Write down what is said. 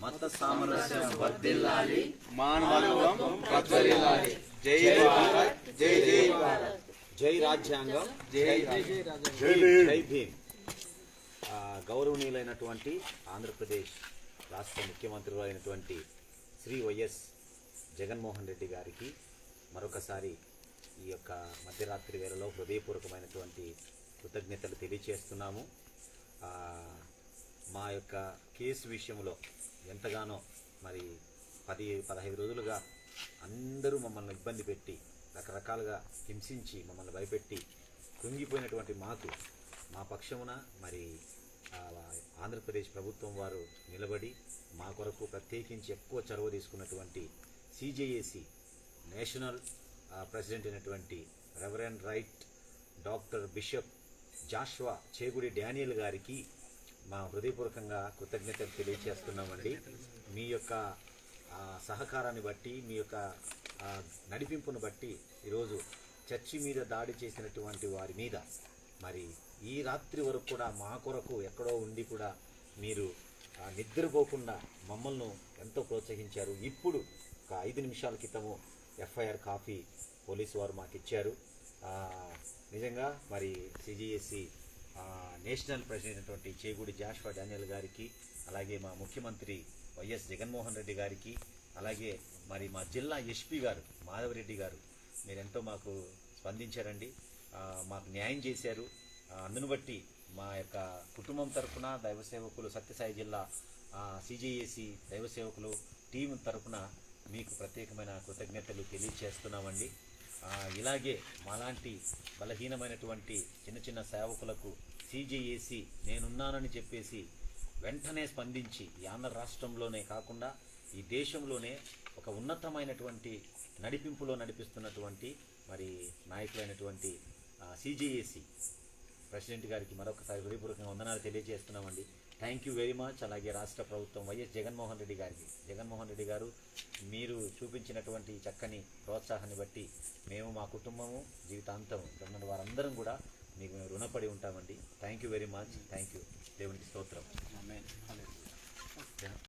మత సామరస్యం వర్ధిల్లాలి. మానవత్వం ప్రజ్వలిల్లాలి. జై భారత్. జై జై భారత్. జై రాజ్యాంగం. జై జై భీమ్. గౌరవనీయులైనటువంటి ఆంధ్రప్రదేశ్ రాష్ట్ర ముఖ్యమంత్రి అయినటువంటి శ్రీ వైఎస్ జగన్మోహన్ రెడ్డి గారికి మరొకసారి ఈ యొక్క మధ్యరాత్రి వేళలో హృదయపూర్వకమైనటువంటి కృతజ్ఞతలు తెలియచేస్తున్నాము. ఆ, మా యొక్క కేసు విషయంలో ఎంతగానో మరి పది పదహైదు రోజులుగా అందరూ మమ్మల్ని ఇబ్బంది పెట్టి రకరకాలుగా హింసించి మమ్మల్ని భయపెట్టి కృంగిపోయినటువంటి మాకు మా పక్షమున మరి ఆంధ్రప్రదేశ్ ప్రభుత్వం వారు నిలబడి మా కొరకు ప్రత్యేకించి ఎక్కువ చొరవ తీసుకున్నటువంటి సిజేఏసి నేషనల్ ప్రెసిడెంట్ అయినటువంటి reverend right doctor bishop Joshua Chegudi Daniel గారికి మా హృదయపూర్వకంగా కృతజ్ఞతలు తెలియజేస్తున్నామండి మీ యొక్క సహకారాన్ని బట్టి మీ యొక్క నడిపింపును బట్టి ఈరోజు చర్చి మీద దాడి చేసినటువంటి వారి మీద మరి ఈ రాత్రి వరకు కూడా మా కొరకు ఎక్కడో ఉండి కూడా మీరు నిద్రపోకుండా మమ్మల్ని ఎంతో ప్రోత్సహించారు. ఇప్పుడు ఒక ఐదు నిమిషాల క్రితము ఎఫ్ఐఆర్ కాపీ పోలీసు వారు మాకు ఇచ్చారు నిజంగా మరి సిజిఎస్సి నేషనల్ ప్రెసిడెంట్ అటువంటి చేగూడి జాషువా డానియల్ గారికి అలాగే మా ముఖ్యమంత్రి వైఎస్ జగన్మోహన్ రెడ్డి గారికి అలాగే మరి మా జిల్లా ఎస్పీ గారు మాధవరెడ్డి గారు మీరెంతో మాకు స్పందించారండి. మాకు న్యాయం చేశారు. అందును బట్టి మా యొక్క కుటుంబం తరఫున దైవ సేవకులు సత్యసాయి జిల్లా సిజేఏసి దైవ సేవకులు టీం తరఫున మీకు ప్రత్యేకమైన కృతజ్ఞతలు తెలియచేస్తున్నామండి. ఇలాగే మాలాంటి బలహీనమైనటువంటి చిన్న చిన్న సేవకులకు సిజేఏసి నేనున్నానని చెప్పేసి వెంటనే స్పందించి ఈ ఆంధ్ర రాష్ట్రంలోనే కాకుండా ఈ దేశంలోనే ఒక ఉన్నతమైనటువంటి నడిపింపులో నడిపిస్తున్నటువంటి మరి నాయకులైనటువంటి సిజేఏసి ప్రెసిడెంట్ గారికి మరొకసారి హృదయపూర్వకంగా వందనాలు తెలియజేస్తున్నామండి. థ్యాంక్ యూ వెరీ మచ్ అలాగే రాష్ట్ర ప్రభుత్వం వైఎస్ జగన్మోహన్ రెడ్డి గారికి. జగన్మోహన్ రెడ్డి గారు మీరు చూపించినటువంటి చక్కని ప్రోత్సాహాన్ని బట్టి మేము మా కుటుంబము జీవితాంతం ఉన్న వారందరం కూడా మీకు మేము రుణపడి ఉంటామండి. Thank you very much thank you దేవునికి స్తోత్రం.